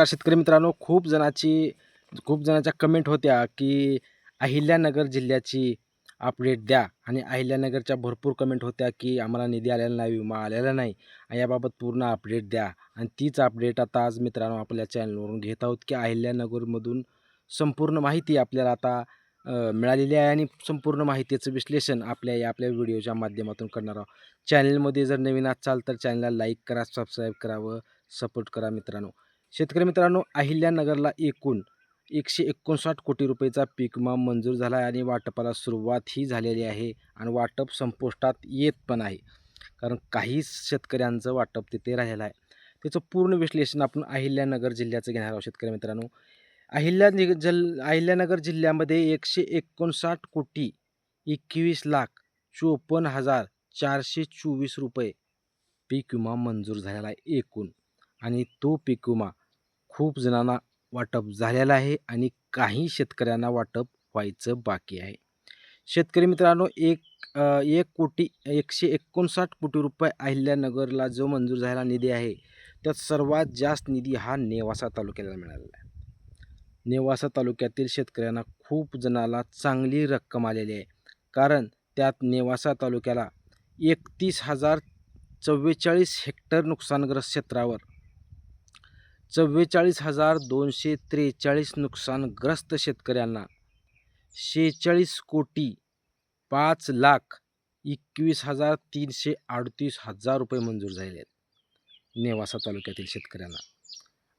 नमस्कार शेतकरी मित्रांनो खूप जणाची खूप जणाच्या कमेंट होत्या की अहिल्यानगर जिल्ह्याची अपडेट द्या. आणि अहिल्यानगरच्या भरपूर कमेंट होत्या की आम्हाला निधी आलेला नाही विमा आलेला नाही. याबाबत पूर्ण अपडेट द्या. आणि तीच अपडेट आता आज मित्रांनो आपल्या चॅनलवरून घेत आहोत की अहिल्यानगरमधून संपूर्ण माहिती आपल्याला आता मिळालेली आहे. आणि संपूर्ण माहितीचं विश्लेषण आपल्या या आपल्या व्हिडिओच्या माध्यमातून करणार आहोत. चॅनलमध्ये जर नवीन असाल तर चॅनलला लाईक करा सबस्क्राईब करावं सपोर्ट करा मित्रांनो. शेतकरी मित्रांनो अहिल्यानगरला एकूण एकशे एकोणसाठ कोटी रुपयेचा पीक विमा मंजूर झाला आहे आणि वाटपाला सुरुवातही झालेली आहे आणि वाटप संपुष्टात येत पण आहे. कारण काही शेतकऱ्यांचं वाटप तिथे राहिलेलं आहे. त्याचं पूर्ण विश्लेषण आपण अहिल्यानगर जिल्ह्याचं घेणार आहोत शेतकरी मित्रांनो. अहिल्या निग जल अहिल्यानगर जिल्ह्यामध्ये एकशे एकोणसाठ कोटी एकवीस लाख चोपन्न हजार चारशे चोवीस रुपये पीक विमा मंजूर झालेला आहे एकूण. आणि तो पीक विमा खूप जणांना वाटप झालेला आहे आणि काही शेतकऱ्यांना वाटप व्हायचं बाकी आहे. शेतकरी मित्रांनो एक एक कोटी एकशे एकोणसाठ कोटी रुपये अहिल्यानगरला जो मंजूर झालेला निधी आहे त्यात सर्वात जास्त निधी हा नेवासा तालुक्याला मिळालेला आहे. नेवासा तालुक्यातील शेतकऱ्यांना खूप जणाला चांगली रक्कम आलेली आहे. कारण त्यात नेवासा तालुक्याला एकतीस हजार चव्वेचाळीस हेक्टर नुकसानग्रस्त क्षेत्रावर चव्वेचाळीस हजार दोनशे त्रेचाळीस नुकसानग्रस्त शेतकऱ्यांना शेहेचाळीस कोटी पाच लाख एकवीस हजार तीनशे अडतीस हजार रुपये मंजूर झाले आहेत नेवासा तालुक्यातील शेतकऱ्यांना.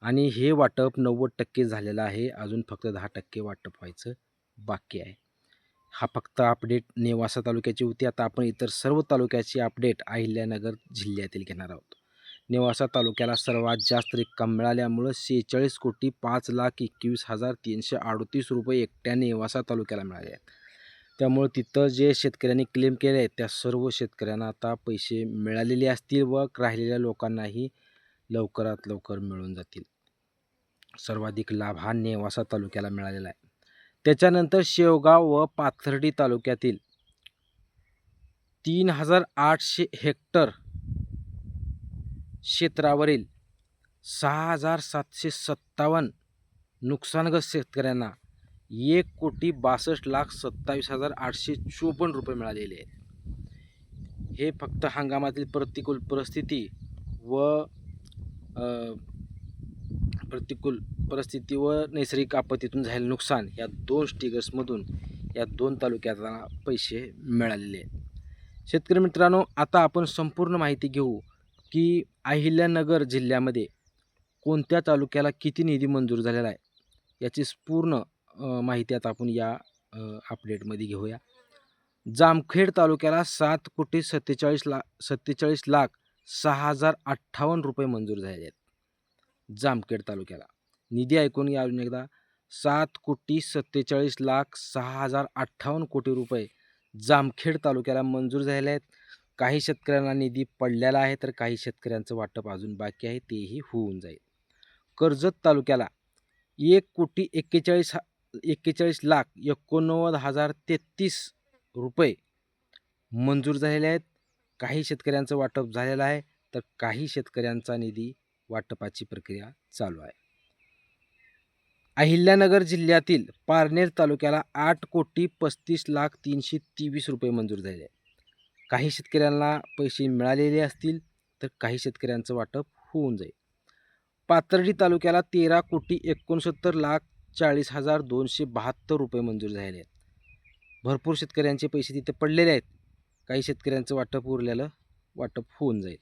आणि हे वाटप नव्वद टक्के झालेलं आहे. अजून फक्त दहा टक्के वाटप व्हायचं बाकी आहे. हा फक्त अपडेट नेवासा तालुक्याची होती. आता आपण इतर सर्व तालुक्याची अपडेट अहिल्यानगर जिल्ह्यातील घेणार आहोत. नेवासा तालुक्याला सर्वात जास्त रक्कम मिळाल्यामुळं सेहेचाळीस कोटी पाच लाख एकवीस हजार तीनशे अडतीस रुपये एकट्या नेवासा तालुक्याला मिळाले आहेत. त्यामुळे तिथं जे शेतकऱ्यांनी क्लेम केले आहेत त्या सर्व शेतकऱ्यांना आता पैसे मिळालेले असतील व राहिलेल्या लोकांनाही लवकरात लवकर मिळून जातील. सर्वाधिक लाभ हा नेवासा तालुक्याला मिळालेला आहे. त्याच्यानंतर शेवगाव व पाथर्डी तालुक्यातील तीन हजार आठशे हेक्टर क्षेत्रावरील सहा हजार सातशे सत्तावन्न नुकसानग्रस्त शेतकऱ्यांना एक कोटी बासष्ट लाख सत्तावीस हजार आठशे चोपन्न रुपये मिळालेले आहेत. हे फक्त हंगामातील प्रतिकूल परिस्थिती व प्रतिकूल परिस्थिती व नैसर्गिक आपत्तीतून झालेलं नुकसान या दोन स्टिगर्समधून या दोन तालुक्याला पैसे मिळालेले आहेत. शेतकरी मित्रांनो आता आपण संपूर्ण माहिती घेऊ. की अहिल्यानगर जिल्ह्यामध्ये कोणत्या तालुक्याला किती निधी मंजूर झालेला आहे याची पूर्ण माहिती आता आपण या अपडेटमध्ये घेऊया. जामखेड तालुक्याला सात कोटी सत्तेचाळीस लाख सत्तेचाळीस लाख सहा हजार अठ्ठावन्न रुपये मंजूर झालेले आहेत. जामखेड तालुक्याला. निधी ऐकून घ्या अजून एकदा. सात कोटी सत्तेचाळीस लाख सहा हजार अठ्ठावन्न कोटी रुपये जामखेड तालुक्याला मंजूर झालेले आहेत. काही शेतकऱ्यांना निधी पडलेला आहे तर काही शेतकऱ्यांचं वाटप अजून बाकी आहे तेही होऊन जाईल. कर्जत तालुक्याला एक कोटी एक्केचाळीस हा- एक्केचाळीस लाख एकोणनव्वद हजार तेहतीस रुपये मंजूर झालेले आहेत. काही शेतकऱ्यांचं वाटप झालेलं आहे तर काही शेतकऱ्यांचा निधी वाटपाची प्रक्रिया चालू आहे. अहिल्यानगर जिल्ह्यातील पारनेर तालुक्याला आठ कोटी पस्तीस लाख तीनशे तेवीस रुपये मंजूर झाले आहे काही शेतकऱ्यांना पैसे मिळालेले असतील तर काही शेतकऱ्यांचं वाटप होऊन जाईल. पाथर्डी तालुक्याला तेरा कोटी एकोणसत्तर लाख चाळीस हजार दोनशे बहात्तर रुपये मंजूर झालेले आहेत. भरपूर शेतकऱ्यांचे पैसे तिथे पडलेले आहेत. काही शेतकऱ्यांचं वाटप उरलेलं वाटप होऊन जाईल.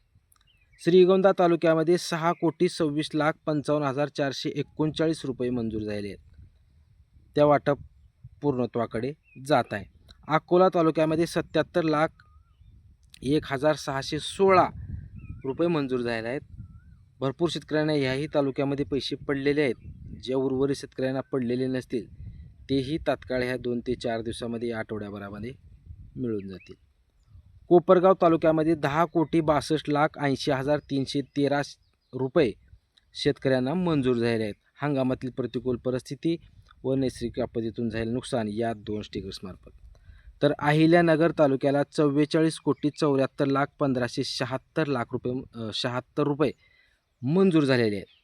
श्रीगोंदा तालुक्यामध्ये सहा कोटी सव्वीस लाख पंचावन्न हजार चारशे एकोणचाळीस रुपये मंजूर झालेले आहेत. त्या वाटप पूर्णत्वाकडे जात आहे. अकोला तालुक्यामध्ये सत्याहत्तर लाख एक हजार सहाशे सोळा रुपये मंजूर झालेले आहेत. भरपूर शेतकऱ्यांना ह्याही तालुक्यामध्ये पैसे पडलेले आहेत. जे उर्वरित शेतकऱ्यांना पडलेले नसतील तेही तात्काळ ह्या दोन ते चार दिवसामध्ये या आठवड्याभरामध्ये मिळून जातील. कोपरगाव तालुक्यामध्ये दहा कोटी बासष्ट लाख ऐंशी हजार तीनशे तेरा रुपये शेतकऱ्यांना मंजूर झालेले आहेत. हंगामातील प्रतिकूल परिस्थिती व नैसर्गिक आपत्तीतून झालेले नुकसान या दोन स्टिकर्समार्फत तर अहिल्यानगर तालुक्याला चव्वेचाळीस कोटी चौऱ्याहत्तर लाख पंधराशे शहात्तर लाख रुपये शहात्तर रुपये मंजूर झालेले आहेत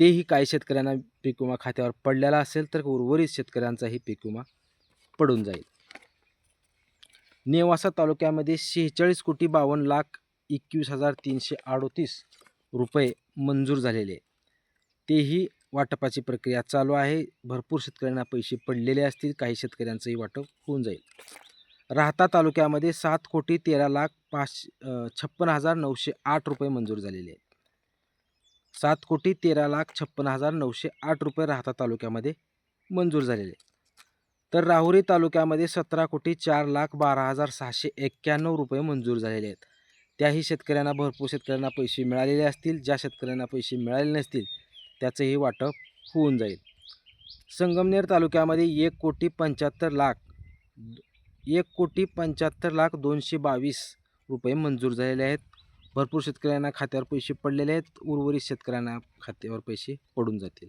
तेही काही शेतकऱ्यांना पीक विमा खात्यावर पडलेला असेल तर उर्वरित शेतकऱ्यांचाही पीक विमा पडून जाईल नेवासा तालुक्यामध्ये शेहेचाळीस कोटी बावन्न लाख एकवीस हजार तीनशे अडोतीस रुपये मंजूर झालेले आहे. तेही वाटपाची प्रक्रिया चालू आहे. भरपूर शेतकऱ्यांना पैसे पडलेले असतील. काही शेतकऱ्यांचंही वाटप होऊन जाईल. राहता तालुक्यामध्ये सात कोटी तेरा लाख पाच छप्पन हजार नऊशे आठ रुपये मंजूर झालेले आहेत. सात कोटी तेरा लाख छप्पन हजार नऊशे आठ रुपये राहता तालुक्यामध्ये मंजूर झालेले तर राहुरी तालुक्यामध्ये सतरा कोटी चार लाख बारा हजार सहाशे एक्क्याण्णव रुपये मंजूर झालेले आहेत. त्याही शेतकऱ्यांना भरपूर शेतकऱ्यांना पैसे मिळालेले असतील. ज्या शेतकऱ्यांना पैसे मिळाले नसतील त्याचंही वाटप होऊन जाईल. संगमनेर तालुक्यामध्ये एक कोटी पंच्याहत्तर लाख एक कोटी पंच्याहत्तर लाख दोनशे बावीस रुपये मंजूर झालेले आहेत. भरपूर शेतकऱ्यांना खात्यावर पैसे पडलेले आहेत. उर्वरित शेतकऱ्यांना खात्यावर पैसे पडून जातील.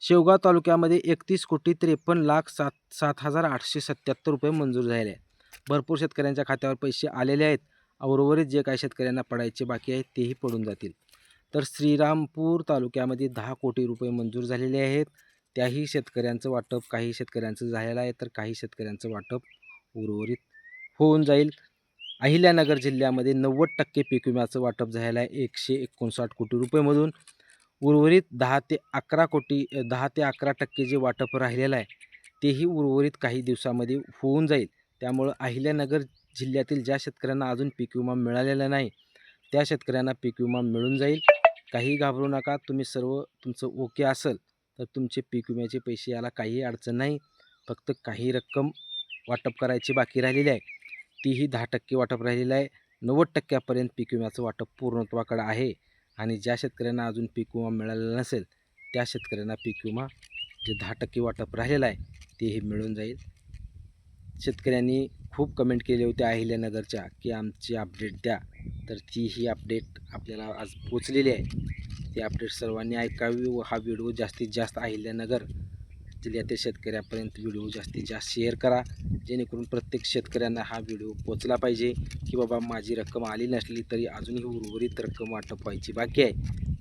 शेवगाव तालुक्यामध्ये एकतीस कोटी त्रेपन्न लाख सात सात हजार आठशे सत्याहत्तर रुपये मंजूर झालेले आहेत. भरपूर शेतकऱ्यांच्या खात्यावर पैसे आलेले आहेत. उर्वरित जे काही शेतकऱ्यांना पडायचे बाकी आहेत तेही पडून जातील. तर श्रीरामपूर तालुक्यामध्ये दहा कोटी रुपये मंजूर झालेले आहेत. त्याही शेतकऱ्यांचं वाटप काही शेतकऱ्यांचं झालेलं आहे तर काही शेतकऱ्यांचं वाटप उर्वरित होऊन जाईल. अहिल्यानगर जिल्ह्यामध्ये नव्वद टक्के पीक विम्याचं वाटप झालेलं आहे एकशे एकोणसाठ कोटी रुपयेमधून. उर्वरित दहा ते अकरा कोटी दहा ते अकरा टक्के जे वाटप राहिलेलं आहे तेही उर्वरित काही दिवसामध्ये होऊन जाईल. त्यामुळं अहिल्यानगर जिल्ह्यातील ज्या शेतकऱ्यांना अजून पीक विमा मिळालेला नाही त्या शेतकऱ्यांना पीक विमा मिळून जाईल. काही घाबरू नका. तुम्ही सर्व तुमचं ओके असेल तर तुमचे पीक विम्याचे पैसे याला काही अडचण नाही. फक्त काही रक्कम वाटप करायची बाकी राहिलेली आहे. तीही दहा टक्के वाटप राहिलेलं आहे. नव्वद टक्क्यापर्यंत पीक विम्याचं वाटप पूर्णत्वाकडं आहे. आणि ज्या शेतकऱ्यांना अजून पीक विमा मिळालेला नसेल त्या शेतकऱ्यांना पीक विमा जे दहा टक्के वाटप राहिलेलं आहे तेही मिळून जाईल. शेतकऱ्यांनी खूप कमेंट केले होते अहिल्यानगरच्या की आमची अपडेट द्या. तर ती ही अपडेट आपल्याला आज पोचलेली आहे. ती अपडेट सर्वांनी ऐकावी व हा व्हिडिओ जास्तीत जास्त अहिल्यानगर जिल्ह्यातील शेतकऱ्यापर्यंत व्हिडिओ जास्तीत जास्त शेअर करा. जेणेकरून प्रत्येक शेतकऱ्यांना हा व्हिडिओ पोचला पाहिजे की बाबा माझी रक्कम आली नसली तरी अजूनही उर्वरित रक्कम वाटप व्हायची बाकी आहे.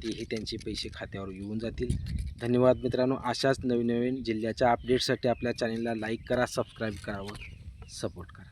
तेही त्यांचे पैसे खात्यावर येऊन जातील. धन्यवाद मित्रांनो. अशाच नवीन नवीन जिल्ह्याच्या अपडेटसाठी आपल्या चॅनलला लाईक करा सबस्क्राईब करा व सपोर्ट करा.